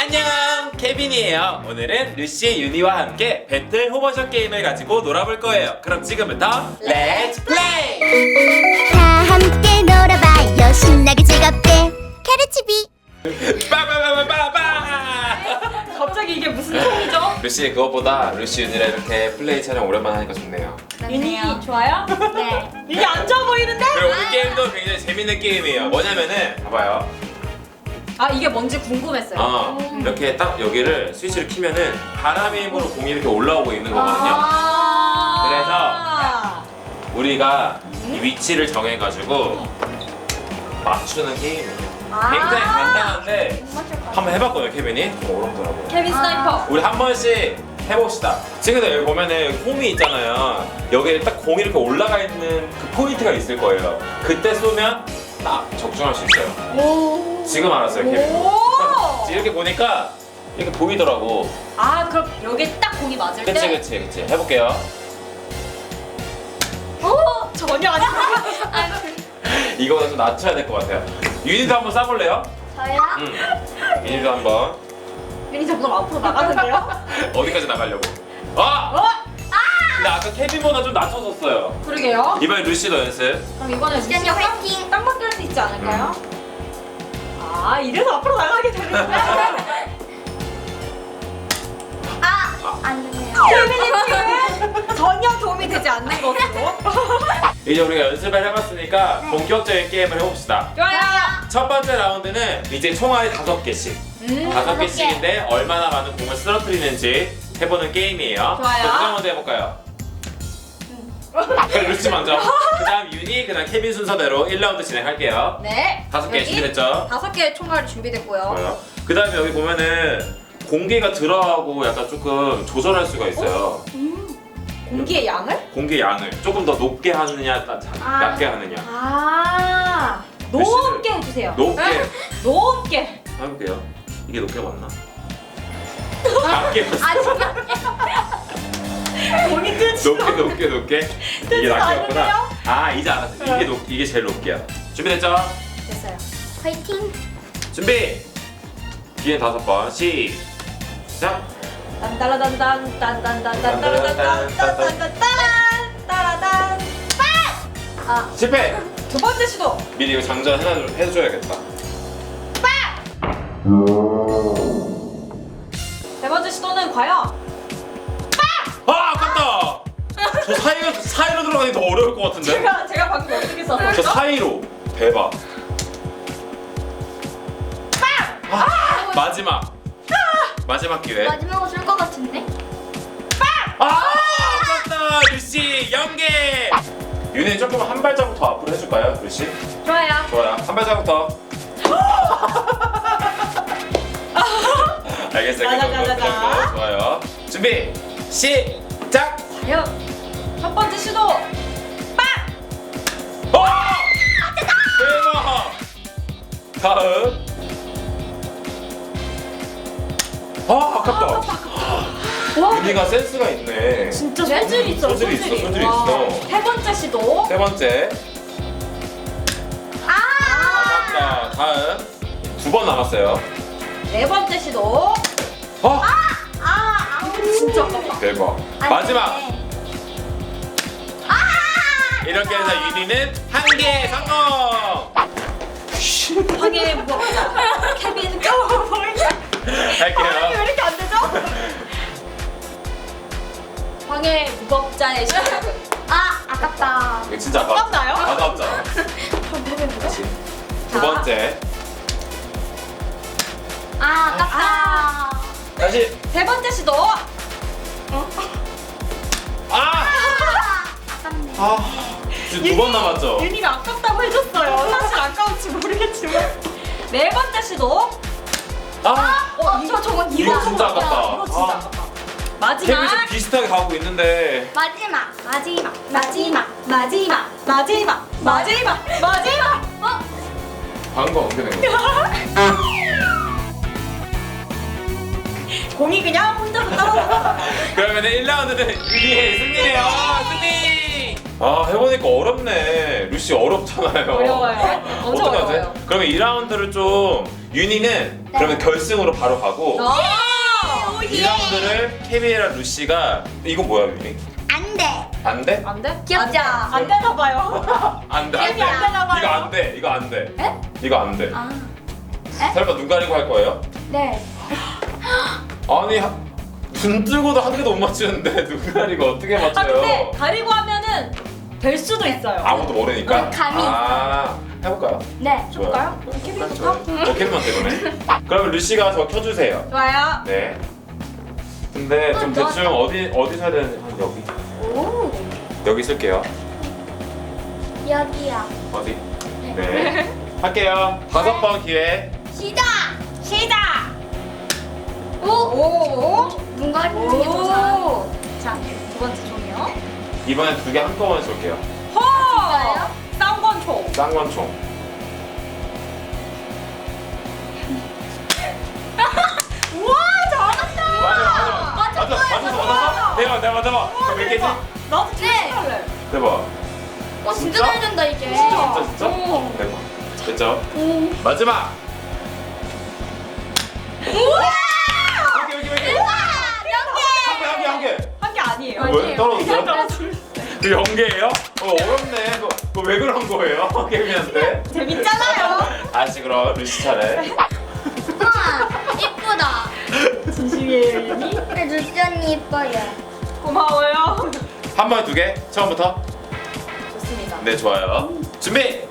안녕 케빈이에요. 오늘은 루시 유니와 함께 배틀 호버샷 게임을 가지고 놀아볼 거예요. 그럼 지금부터 렛츠 플레이 다 함께 놀아봐요. 신나게 즐겁게. 캐르치비 빠바바바바바! 갑자기 이게 무슨 통이죠? 루시 그것보다 루시 유니랑 이렇게 플레이 촬영 오랜만에 하니까 좋네요. 유니 좋아요? 네. 유니 안 좋아 보이는데? 그리고 오늘 게임도 굉장히 재밌는 게임이에요. 뭐냐면은 봐봐요 아 이게 뭔지 궁금했어요. 어, 이렇게 딱 여기를 스위치를 키면은 바람의 힘으로 공이 이렇게 올라오고 있는 거거든요 아~ 우리가 이 위치를 정해가지고 맞추는 게임이에요. 아. 굉장히 간단한데 한번 해봤거든요, 케빈이. 좀 어렵더라고요. 케빈 스나이퍼. 우리 한 번씩 해봅시다. 친구들 여기 보면은 홈이 있잖아요. 여기에 딱 공이 이렇게 올라가 있는 그 포인트가 있을 거예요. 그때 쏘면 딱 적중할 수 있어요. 오. 지금 알았어요, 케빈. 오. 이렇게 보니까 이렇게 보이더라고. 아 그럼 여기 딱 공이 맞을 때. 그치, 그치, 그치. 해볼게요. 오 전혀 아니야. 이거보다 좀 낮춰야 될 것 같아요. 유니도 한번 쏴볼래요? 저요? 응. 유니도 한번. 유니 점점 앞으로 나가는데요? 어디까지 나가려고? 아! 어? 근데 아까 케빈보다 좀 낮춰졌어요. 그러게요. 이번에 루시도 연습. 그럼 이번에 시간이 루시가 화이팅! 딱 맞게 할 수 있지 않을까요? 아 이래서 앞으로 나가게 되는구나. 아! 안 되네요 케빈이 전혀 도움이 되지 않는 것으로. 이제 우리가 연습을 해봤으니까 본격적인 게임을 해봅시다. 좋아요. 첫 번째 라운드는 이제 총알이 다섯 개씩. 음. 다섯 다섯 개씩인데 얼마나 많은 공을 쓰러뜨리는지 해보는 게임이에요. 좋아요. 누가 먼저 해볼까요? 그럼 루시 먼저. 그 다음 유니, 그다음 케빈 순서대로 1라운드 진행할게요. 네. 다섯 개 여기 준비됐죠? 다섯 개의 총알이 준비됐고요. 좋아요. 그 다음에 여기 보면은 공기가 들어가고 약간 조금 조절할 수가 있어요. 공기의 양을? 공기 양을 조금 더 높게 하느냐, 나- 자- 아. 낮게 하느냐. 아 높게 해주세요. 높게 높게. 해볼게요. 이게 높게 맞나? 낮게 맞 아 진짜 공이. 높게 높게 높게 이게. 아닌데요? 아 이제 알았어. 이게 높 이게 제일 높게요. 준비됐죠? 됐어요. 화이팅! 준비. 뒤에 다섯 번 시작. 딴따라단단 딴딴딴딴따라단단 딴딴딴딴 따라단 아 실패. 두 번째 시도 미리 이거 장전 해놔 해줘야겠다. 세 번째 시도는 과연 저 사이로 사이로 들어가니 더 어려울 것 같은데. 제가 제가 방금 어떻게 썼어요? 저 사이로 대박. 아, 마지막 마지막 기회. 마지막으로 쓸 것 같은데? 아 아깝다 루시 연계. 윤희 조금 한 발자국 더 앞으로 해줄까요, 루시? 좋아요. 좋아요. 한 발자국 더. 알겠어요. 그 자자자자자. 정도. 좋아요. 준비 시작. 다음. 아 아깝다. 와 윤희가 센스가 있네. 진짜 소질 있어 소질이 있어, 소질이 와. 있어. 세 번째 시도 세 번째. 아! 아깝다. 다음. 두 번 남았어요. 네 번째 시도 어? 아! 아우 진짜 아깝다. 대박. 안 마지막. 되네. 이렇게 해서 윤희는 한 개 성공. 황해 무겁자 케빈 껴보이냐? 황해 할게요. 왜 이렇게 안 되죠? 황해 무겁자의 시작은 아! 아깝다 이거 진짜 아깝다. 아깝나요? 아깝잖아. 다시. 두 번째. 아 아깝다 다시. 세 번째 시도 아! 아깝네 아. 지금 두 번 남았죠? 윤희가 아깝다고 해줬어요. 사실 아까운지 모르겠지만 네 번째 시도 아! 어 이거 저건 이거 진짜 아깝다. 이거 진짜 아. 아깝다. 케빈 마지막 좀 비슷하게 가고 있는데. 마지막 마지막 마지막 마지막 마지막 마지막 마지막 어? 방금 어떻게 된 거야? 공이 그냥 혼자서 떨어져. 그러면 1라운드는 유리의 승리네요. 승리! 아 해보니까 어렵네. 루시 어렵잖아요. 어려워요. 엄청? 어려워요. 그러면 2라운드를 좀 윤희는 네. 그러면 결승으로 바로 가고 어. 2라운드를 케빈이랑 루시가 이건 뭐야 윤희? 안 돼 안 돼? 안 돼? 귀엽죠? 안, 안 되나 봐요. 안 돼, 안 돼. 케빈이 안 되나 봐요. 이거 안 돼, 이거 안 돼. 에? 이거 안 돼. 아, 설마 눈 가리고 할 거예요? 네. 아니, 하- 눈 뜨고도 한 개도 못 맞추는데 눈 가리고 어떻게 아 근데 맞춰요? 가리고 하면은 될 수도 있어요. 아무도 모르니까? 어, 감이 아, 해볼까요? 네. 좋아요. 해볼까요? 케빈부터? 좋아요. 어, 케빈한테 그러네. 그러면 루시가 저 켜주세요. 좋아요. 네. 근데 좀 어, 대충 너- 어디 어디서 해야 되는지 한 여기 오. 여기 쓸게요. 여기요. 어디? 네. 할게요. 다섯 번 기회. 시작. 시작. 오. 오. 눈 가리는 게더 잘. 오. 자두 번째 종이요. 이번엔 두 개 한꺼번에 쏠게요. 허. 쌍권총. 쌍권총. 우와 잘한다. 맞아 맞아 맞아 맞아 맞아 맞아 대박 대박 대박 그럼 몇 개지? 나도 네. 할래. 대박 와 진짜 진짜? 잘 된다 이게. 진짜 진짜 진짜 오. 대박 됐죠? 오. 마지막 우와. 한 개 한 개 한개 한개 한 개 한게 아니에요. 왜 떨어졌어요? 그 연계예요? 어 어렵네 그거, 그거 왜 그런 거예요? 케빈한테 재밌잖아요. 다시 그럼 루시 차례 우와 이쁘다. 진심이에요. 근데 루시 언니 이뻐요. 고마워요. 한 번에 두 개? 처음부터? 좋습니다. 네 좋아요 준비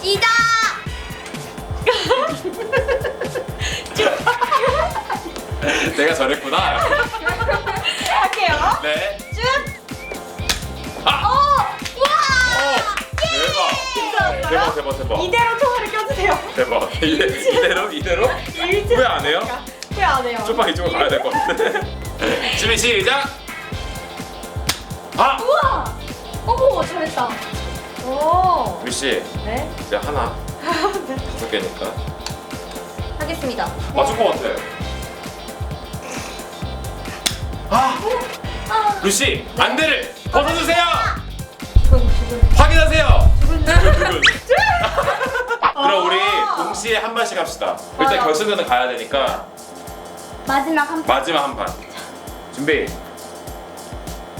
시작. 내가 저랬구나 대박 대박 대박 이대로 통화를 껴주세요. 대박 이대, 이대로 이대로 일찍. 왜안 해요? 왜안 해요? 좀만 이쪽으로 가야 될 것 같은데 준비 시작 아! 우와. 어머 잘했다. 오. 루시 네. 이제 하나 다섯 개니까 하겠습니다. 맞출 것 같아 아! 루시 안대를 벗어주세요 확인하세요 두근 그럼 우리 동시에 한 발씩 합시다 일단 맞아. 결승전은 가야 되니까 마지막 한 판. 마지막 한 판 준비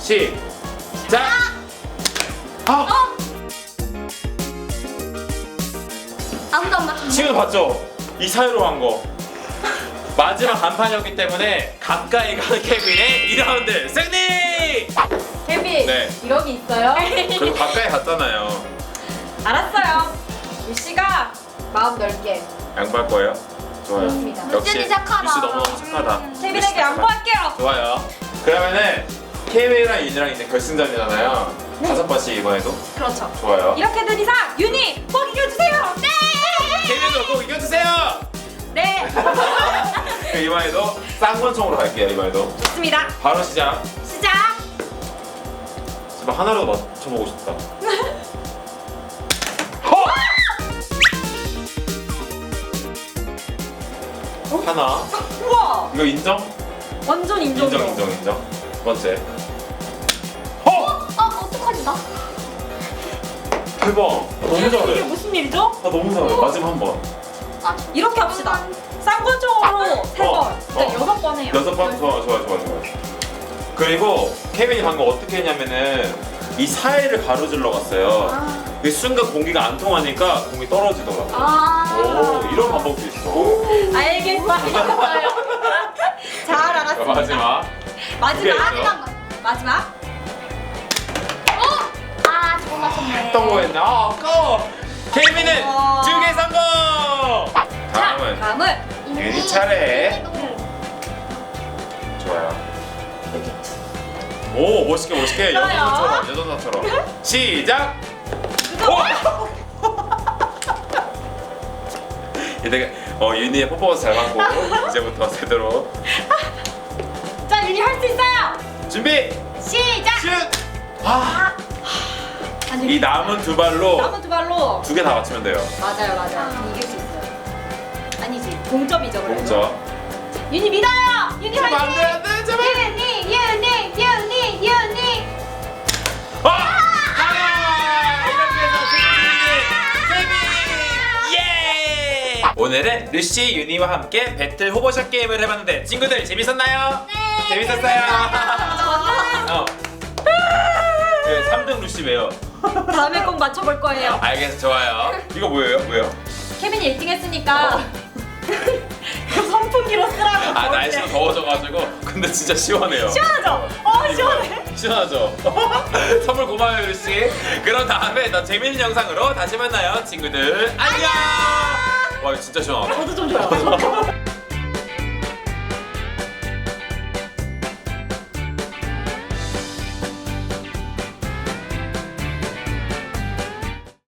시작 아! 아무도 안 맞췄네. 지금 봤죠? 이 사이로 한 거. 마지막 한 판이었기 때문에 가까이 가는 케빈의 2라운드 승리! 케빈. 네. 이력이 있어요? 그래도 가까이 갔잖아요. 알았어요. 루시가 마음 넓게 양보할 거예요? 좋아요. 좋습니다. 역시 루시 착하다. 루시 너무너무 착하다. 케빈에게 루시 착하다. 양보할게요. 좋아요. 그러면은 케빈이랑 윤이랑 이제 결승전이잖아요. 다섯 번씩 이번에도 그렇죠. 좋아요. 이렇게 된 이상 윤희 꼭 이겨주세요. 네. 케빈도 꼭 이겨주세요! 네. 그 이번에도 쌍권총으로 갈게요, 이번에도. 좋습니다. 바로 시작. 시작. 제발 하나라도 맞춰보고 싶다. 하나. 우와. 이거 인정? 완전 인정이요. 인정, 인정, 인정. 두 번째. 허! 어 어떡하지 나? 대박. 너무 이게 잘해. 무슨 일이죠? 나 너무 잘해. 마지막 한 번. 아, 이렇게 합시다. 쌍권총으로 세 어, 번. 어. 여섯 번 해요. 여섯 번? 좋아, 좋아, 좋아, 좋아. 그리고 케빈이 방금 어떻게 했냐면은 이 사이를 가로질러 갔어요. 아. 이 순간 공기가 안 통하니까 공이 떨어지더라고. 아. 오, 이런 방법도 있어. 알겠어요. 잘 알았습니다. 마지막. 마지막. 그게 있어요. 마지막. 마지막. 아 저거 맞췄네. 어떤 거였냐? 아, 아까워. 케빈은 어. 두 개 성공. 다음은 다음은 유리 차례. 좋아요. 오 멋있게 멋있게 좋아요. 여자처럼 여자처럼 시작. 오! 이제 어 윤희의 퍼포먼스 잘 받고 이제부터 제대로 자 윤희 할 수 있어요. 준비 시작. 슛. 아, 아니, 이 남은 두 발로 남은 두 발로. 두 개 다 맞추면 돼요. 맞아요, 맞아요. 이길 수 있어요. 아니지, 동점이죠. 그래도. 동점. 윤희 믿어요. 윤희 제발 화이팅. 안돼 안돼 제발. 윤희, 윤희, 윤희, 윤희. 아! 오늘 오늘은 루시 유니와 함께 배틀 호버샷 게임을 해봤는데 친구들 재밌었나요? 네, 재밌었어요. 어. 그 3등 루시 왜요? 다음에 꼭 맞춰볼 거예요. 알겠어 좋아요. 이거 뭐예요? 뭐예요? 케빈이 1등 했으니까 그 선풍기로 쓰라고. 아 날씨가 더워져가지고 근데 진짜 시원해요. 시원하죠? 어 시원해. 시원하죠? 선물 고마워요 루시. 그럼 다음에 더 재밌는 영상으로 다시 만나요 친구들. 안녕. 와 진짜 시원하다. 저도 좀 줘요.